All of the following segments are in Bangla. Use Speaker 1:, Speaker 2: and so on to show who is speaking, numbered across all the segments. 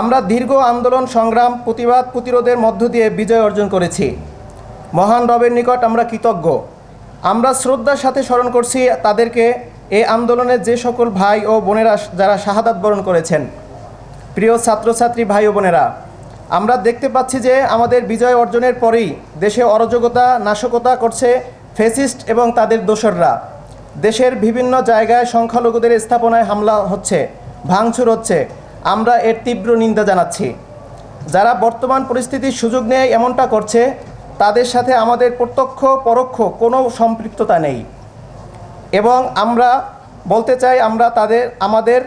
Speaker 1: আমরা দীর্ঘ আন্দোলন, সংগ্রাম, প্রতিবাদ, প্রতিরোধের মধ্য দিয়ে বিজয় অর্জন করেছি। মহান রবের নিকট আমরা কৃতজ্ঞ। আমরা শ্রদ্ধার সাথে স্মরণ করছি তাদেরকে এই আন্দোলনের যে সকল ভাই ও বোনেরা যারা শাহাদাত বরণ করেছেন। প্রিয় ছাত্রছাত্রী ভাই ও বোনেরা, আমরা দেখতে পাচ্ছি যে আমাদের বিজয় অর্জনের পরেই দেশে অরাজকতা, নাশকতা করছে ফেসিস্ট এবং তাদের দোসররা। দেশের বিভিন্ন জায়গায় সংখ্যালঘুদের স্থাপনায় হামলা হচ্ছে, ভাঙচুর হচ্ছে। আমরা এর তীব্র নিন্দা জানাচ্ছি। যারা বর্তমান পরিস্থিতির সুযোগ নেয় এমনটা করছে, তাদের সাথে আমাদের প্রত্যক্ষ, পরোক্ষ কোনো সম্পৃক্ততা নেই। এবং আমরা বলতে চাই, আমরা তাদের, আমাদের,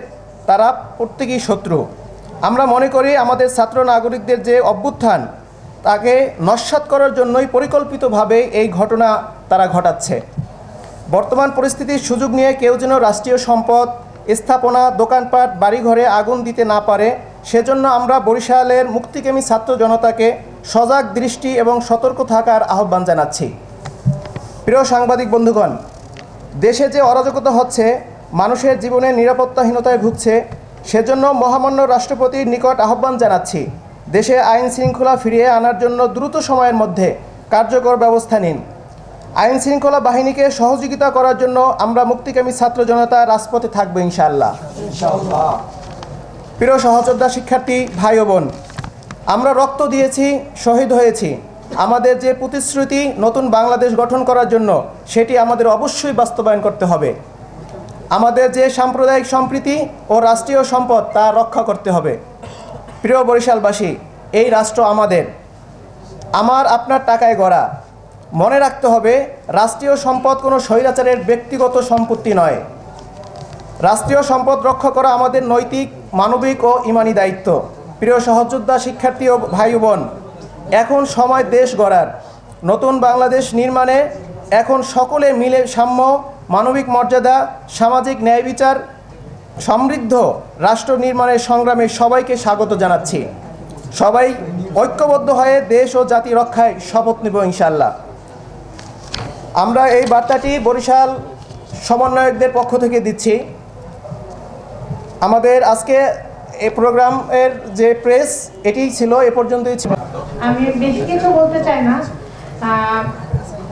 Speaker 1: তারা প্রত্যেকেই শত্রু। আমরা মনে করি আমাদের ছাত্র নাগরিকদের যে অভ্যুত্থান, তাকে নস্বাত করার জন্যই পরিকল্পিতভাবে এই ঘটনা তারা ঘটাচ্ছে। বর্তমান পরিস্থিতির সুযোগ নিয়ে কেউ যেন রাষ্ট্রীয় সম্পদ স্থাপনা, দোকানপাট, বাড়িঘরে আগুন দিতে না পারে, সেজন্য আমরা বরিশালের মুক্তিকামী ছাত্র জনতাকে সজাগ দৃষ্টি এবং সতর্ক থাকার আহ্বান জানাচ্ছি। প্রিয় সাংবাদিক বন্ধুগণ, দেশে যে অরাজকতা হচ্ছে, মানুষের জীবনে নিরাপত্তাহীনতায় ভুগছে, সেজন্য মহামান্য রাষ্ট্রপতির নিকট আহ্বান জানাচ্ছি, দেশে আইন শৃঙ্খলা ফিরিয়ে আনার জন্য দ্রুত সময়ের মধ্যে কার্যকর ব্যবস্থা নিন। আইন শৃঙ্খলা বাহিনীকে সহযোগিতা করার জন্য আমরা মুক্তিকামী ছাত্র জনতা রাজপথে থাকব ইনশাআল্লাহ। প্রিয় সহযোদ্ধা শিক্ষার্থী, ভাই বোন, আমরা রক্ত দিয়েছি, শহীদ হয়েছি। আমাদের যে প্রতিশ্রুতি নতুন বাংলাদেশ গঠন করার জন্য, সেটি আমাদের অবশ্যই বাস্তবায়ন করতে হবে। আমাদের যে সাম্প্রদায়িক সম্প্রীতি ও রাষ্ট্রীয় সম্পদ, তা রক্ষা করতে হবে। প্রিয় বরিশালবাসী, এই রাষ্ট্র আমাদের। আমার আপনার টাকায় গড়া। মনে রাখতে হবে, রাষ্ট্রীয় সম্পদ কোনো স্বৈরাচারের ব্যক্তিগত সম্পত্তি নয়। রাষ্ট্রীয় সম্পদ রক্ষা করা আমাদের নৈতিক, মানবিক ও ইমানি দায়িত্ব। প্রিয় সহযোদ্ধা, শিক্ষার্থী ও ভাই বোন, এখন সময় দেশ গড়ার। নতুন বাংলাদেশ নির্মাণে এখন সকলে মিলে সাম্য, মানবিক মর্যাদা, সামাজিক ন্যায় বিচার, সমৃদ্ধ রাষ্ট্র নির্মাণের সংগ্রামে সবাইকে স্বাগত জানাচ্ছি। সবাই ঐক্যবদ্ধ হয়ে দেশ ও জাতি রক্ষায় শপথ নেব ইনশাল্লাহ আমরা এই বার্তাটি বরিশাল সমন্বয়কদের পক্ষ থেকে দিচ্ছি। আমাদের আজকে এই প্রোগ্রামের যে প্রেস, এটি ছিল, এ পর্যন্তই ছিল।
Speaker 2: আমি বেশি কিছু বলতে চাই না।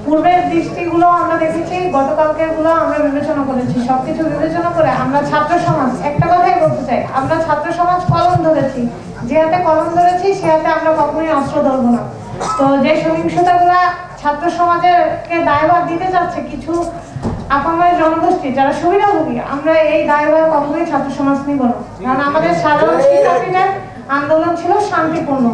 Speaker 2: পূর্বের দৃষ্টিগুলো আমরা দেখেছি গতকালকেরগুলো আমরা বিবেচনা করেছি। সবকিছু বিবেচনা করে আমরা ছাত্র সমাজ, একটা কথাই বলতে চাই, আমরা ছাত্র সমাজ কলম ধরেছি। যে হাতে কলম ধরেছি, সে হাতে আমরা কখনোই অস্ত্র ধরবো না। তো যে সহিংসতাগুলা ছাত্র সমাজেরকে দায়ভার দিতে চাচ্ছে কিছু আপাময় জনগোষ্ঠী যারা সুবিধাভোগী, আমরা এই দায়ভার কখনোই ছাত্র সমাজ নিব না। কারণ আমাদের সাধারণ শিক্ষার্থীদের আন্দোলন ছিল শান্তিপূর্ণ,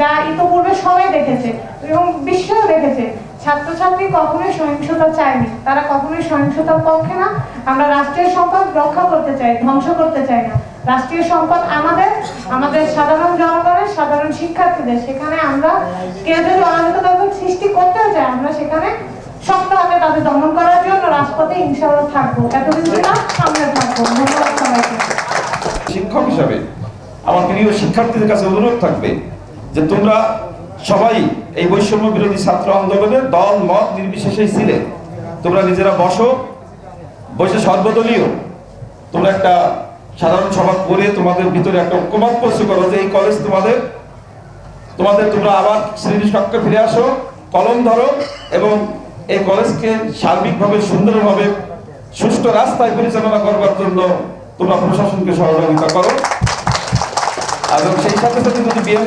Speaker 2: যা ইতোপূর্বে সবাই দেখেছে এবং বিশ্বও দেখেছে। ছাত্রছাত্রী কখনোই সহিংসতা চায়নি, তারা কখনোই সহিংসতার পক্ষে না। আমরা রাষ্ট্রের সম্পদ রক্ষা করতে চাই, ধ্বংস করতে চাই না। রাষ্ট্রীয় সম্পদ আমাদের আমাদের সাধারণ জনগণের, সাধারণ শিক্ষার্থীদের। সেখানে আমরা কেউ যদি সৃষ্টি করতে চায়, আমরা সেখানে শক্ত হাতে তাদের দমন করার জন্য রাজপথে ইনশাআল্লাহ থাকব। এতদিন সামনে থাকব। ধন্যবাদ সবাইকে।
Speaker 3: শিক্ষক হিসাবে আমার প্রিয় শিক্ষার্থীদের কাছে অনুরোধ থাকবে যে তোমরা সবাই এই বৈষম্য বিরোধী ছাত্র আন্দোলনের দল, মত নির্বিশেষে ছিলে। তোমরা নিজেরা বসো, বসে সর্বদলীয়। তোমরা একটা সাধারণ সভা করে তোমাদের ভিতরে একটা ঐক্যমত প্রস্তুত করো যে এই কলেজ তোমাদের তোমাদের তোমরা আবার শ্রেণি কক্ষে ফিরে আসো, কলম ধরো এবং এই কলেজকে সার্বিকভাবে, সুন্দরভাবে, সুষ্ঠু রাস্তায় পরিচালনা করবার জন্য তোমরা প্রশাসনকে সহযোগিতা করো। এবং সেই সাথে সাথে যদি বিএম